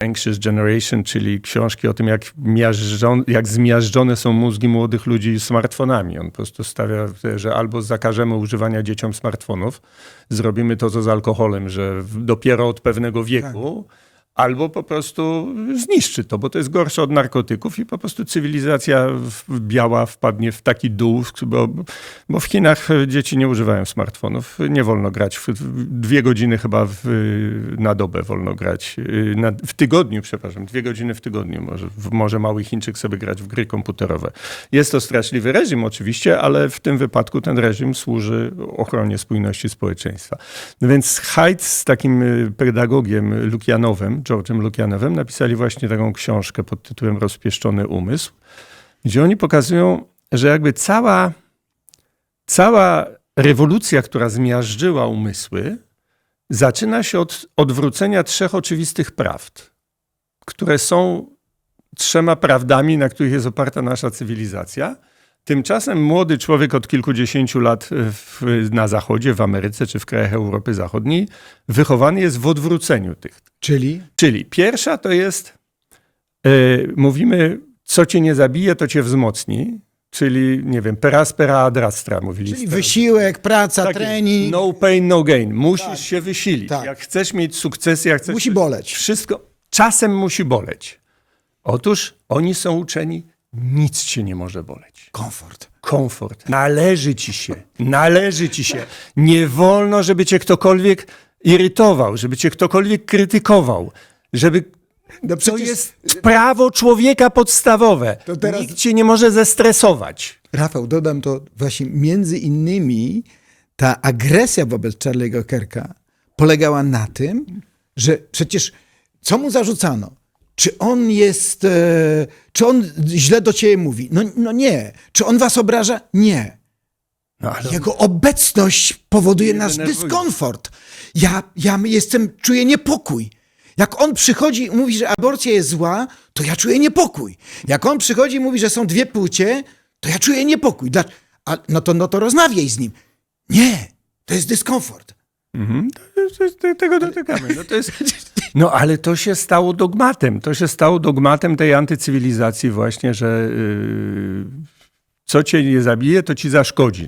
Anxious Generation, czyli książki o tym, jak, jak zmiażdżone są mózgi młodych ludzi smartfonami. On po prostu stawia, że albo zakażemy używania dzieciom smartfonów, zrobimy to, co z alkoholem, że dopiero od pewnego wieku, albo po prostu zniszczy to, bo to jest gorsze od narkotyków i po prostu cywilizacja biała wpadnie w taki dół, bo, bo w Chinach dzieci nie używają smartfonów. Nie wolno grać, w, dwie godziny chyba w, na dobę wolno grać, y, na, w tygodniu, przepraszam, dwie godziny w tygodniu może, może mały Chińczyk sobie grać w gry komputerowe. Jest to straszliwy reżim oczywiście, ale w tym wypadku ten reżim służy ochronie spójności społeczeństwa. No więc Haidt z takim y, pedagogiem Lukianowem, George'em Lukianowem, napisali właśnie taką książkę pod tytułem Rozpieszczony umysł, gdzie oni pokazują, że jakby cała, cała rewolucja, która zmiażdżyła umysły, zaczyna się od odwrócenia trzech oczywistych prawd, które są trzema prawdami, na których jest oparta nasza cywilizacja. Tymczasem młody człowiek od kilkudziesięciu lat w, na Zachodzie, w Ameryce czy w krajach Europy Zachodniej, wychowany jest w odwróceniu tych Czyli Czyli pierwsza to jest, e, mówimy, co cię nie zabije, to cię wzmocni. Czyli, nie wiem, per aspera ad astra mówiliście. czyli wysiłek, praca, Tak jest. trening. No pain, no gain. Musisz Tak. się wysilić. Tak. Jak chcesz mieć sukcesy, jak chcesz... Musi boleć. Wszystko, czasem musi boleć. Otóż oni są uczeni, nic cię nie może boleć. Komfort. Komfort. Należy ci się. Należy ci się. Nie wolno, żeby cię ktokolwiek irytował, żeby cię ktokolwiek krytykował, żeby No to przecież, jest prawo człowieka podstawowe. To teraz- Nikt cię nie może zestresować. Rafał, dodam to właśnie między innymi ta agresja wobec Charlie'ego Kerka polegała na tym, że przecież co mu zarzucano? Czy on jest, e, czy on źle do ciebie mówi? No, no nie. Czy on was obraża? Nie. No, ale Jego obecność powoduje nasz denerwuje. dyskomfort. Ja, ja jestem, czuję niepokój. Jak on przychodzi i mówi, że aborcja jest zła, to ja czuję niepokój. Jak on przychodzi i mówi, że są dwie płcie, to ja czuję niepokój. Dla... A, no, to, no to rozmawiaj z nim. Nie, to jest dyskomfort. Mhm, to, to, to, tego dotykamy. No, to jest, no ale to się stało dogmatem. To się stało dogmatem tej antycywilizacji właśnie, że yy, co cię nie zabije, to ci zaszkodzi.